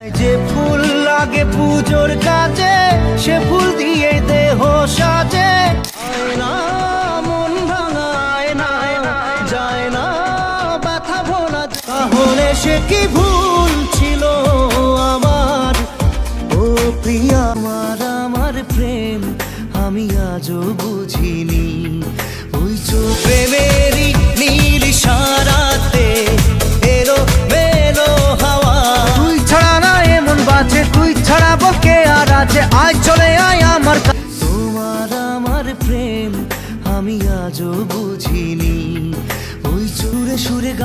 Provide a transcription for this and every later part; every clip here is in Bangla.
যে ফুল লাগে পুজোর কাজে, সে ফুল দিয়ে দেহ সাজে। না, মন ভাঙায় না, যায় না, ব্যথা ভোলা। তাহলে সে কি ভুল?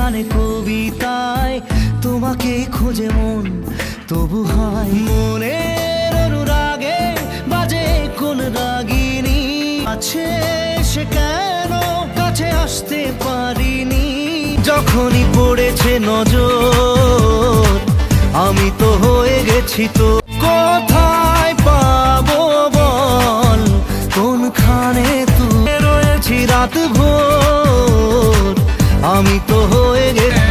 গানে কবিতায় তোমাকে খোঁজে মন, তবু হায় মনের অনুরাগে বাজে কোন রাগিনী। আছে সে কেন কাছে আসতে পারিনি? যখনই পড়েছে নজর, আমি তো হয়ে গেছি তো। কোথায় পাবো বল, কোনখানে তুই রয়েছি রাত ভোর। আমি তো হয়ে গেছি।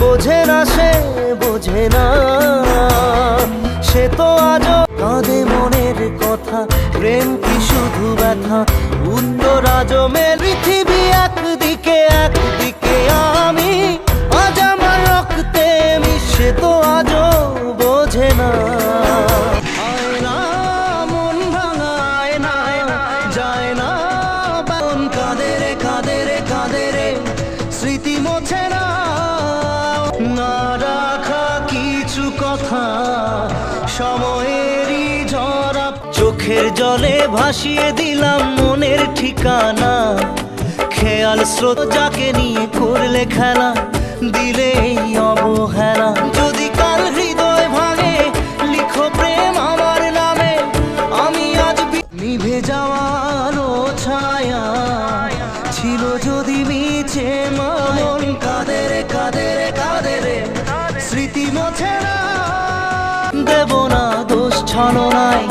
বোঝে না সে বোঝে না। সে তো আজও কাঁদে মনের কথা। প্রেম কি শুধু ব্যথা? উত্তর আজও মেল পৃথিবী একদিকে একদিকে আমি। আজ আমার রক্তে মিশে তো আজও বোঝে না। চোখের জলে ভাসিয়ে দিলাম মনের ঠিকানা। খেয়াল স্রোত যাকে নিয়ে করলে খেলা দিলে এই অবহেলা। যদি কাল হৃদয় ভাঙে, লিখো প্রেম আমার নামে। আমি আজ নিভে যাওয়ারও ছায়া। ছিল যদি মিছে মন কাদের কাদের কাদের স্মৃতি মোছে না। দেব না, দোষ ছলো নাই।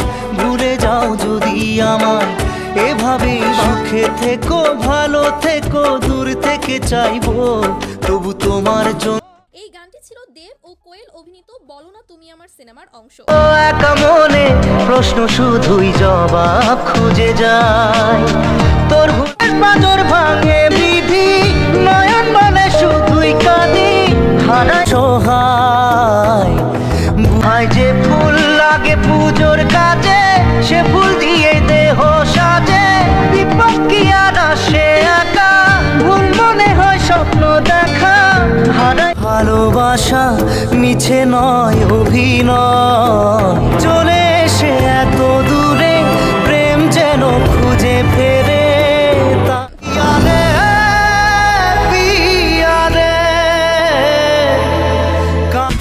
থেকো ভালো থেকো দূর থেকে চাইব তবু তোমার জন্য এই গানটি ছিল দেব ও কোয়েল অভিনীত বলো না তুমি আমার সিনেমার অংশ। একা মনে প্রশ্ন শুধুই জবাব খুঁজে যায়। তোর পাজর ভাঙে বিধি নয়ন মিছে নয় অভিনয়। চলে এসে এত দূরে প্রেম যেন খুঁজে ফেরে।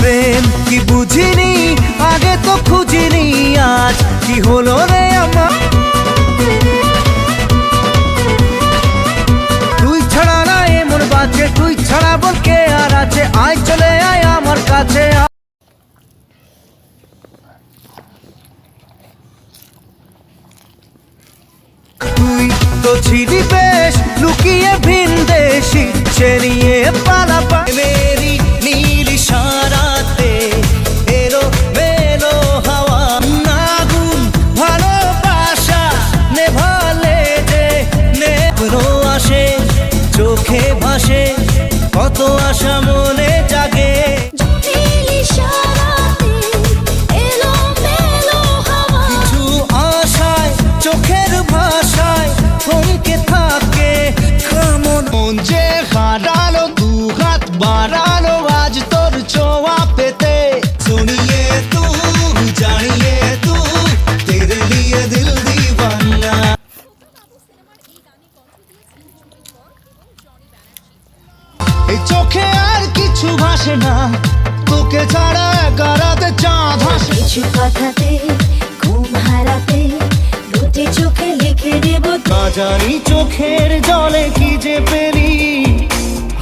প্রেম কি বুঝিনি? আগে তো খুঁজিনি, আজ কি হলো রে আমার? তো ছিলি বেশ লুকিয়ে ভিন দেশি পালা হারালো দু হাত বাড়ালো আজ তোর ছোঁয়া পেতে। শুনিয়ে তু জানিয়ে তু তেরে লিয়ে দিল দিবানা। এই চোখে আর কিছু ভাসে না তোকে ছাড়া একারাতে চাঁদ হাসে। কিছু কথাতে ঘুম হারাতে দুটি চোখে লিখে দেব। না জানি চোখের জলে কি যে পেলি।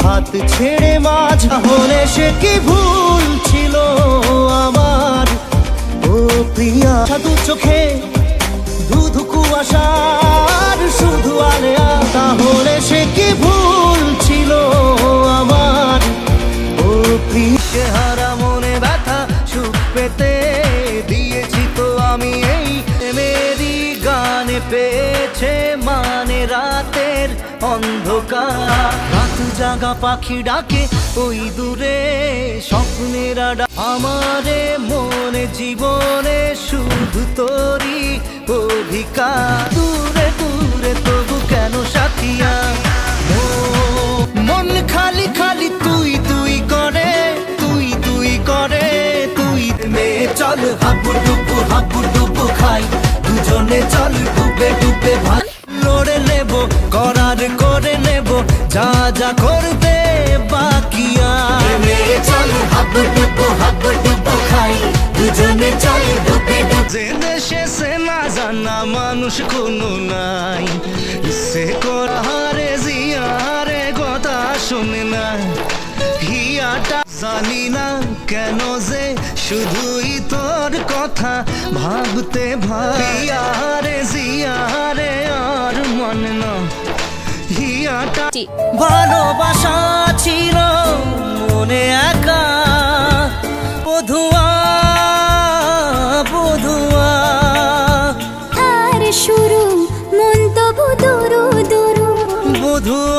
হাত ছেড়ে মাঝা হলে সে কি ভুল ছিল আমার? ও প্রিয়া দু চোখে দুধ কুয়াশার শুধু আলেয়া, তাহলে সে কি ভুল ছিল আমার? ও প্রিয়া হারা মনে ব্যথা, সুখ পেতে দিয়েছি তো আমি এই মেরি গানে পেয়েছে মানে রাতের অন্ধকার। জাগা পাখি ডাকে, ওই দূরে স্বপ্নের আমারে মনে, জীবনে শুধু তোরই অধিকার। দূরে দূরে তবু কেন সাথিয়া? মন খালি খালি তুই তুই করে, তুই তুই করে, তুই মে চল হাবু ডুবু হাবু ডুবু খাই। দুজনে চল, ডুবে ডুবে ভাই লড়ে নেব, করার করে নেব যা যা করতে বাকি চল হাবু ডুবু হাবু ডুবু খাই। দুজনে চল ডুবে ডুবে দেশে সে না জানা মানুষ কোনো নাই। সে করারে জিয়ারে কথা শুনে না। হিয়াটা জানি না কেন যে শুধুই তোর কথা ভাবতে ভাইয়ারে জিয়ারে আর মন না। গানটি ভালোবাসা ছিল মনে একা। বধুয়া বধুয়া। তার শুরু মন তো বধুরু দুরু। বধুয়া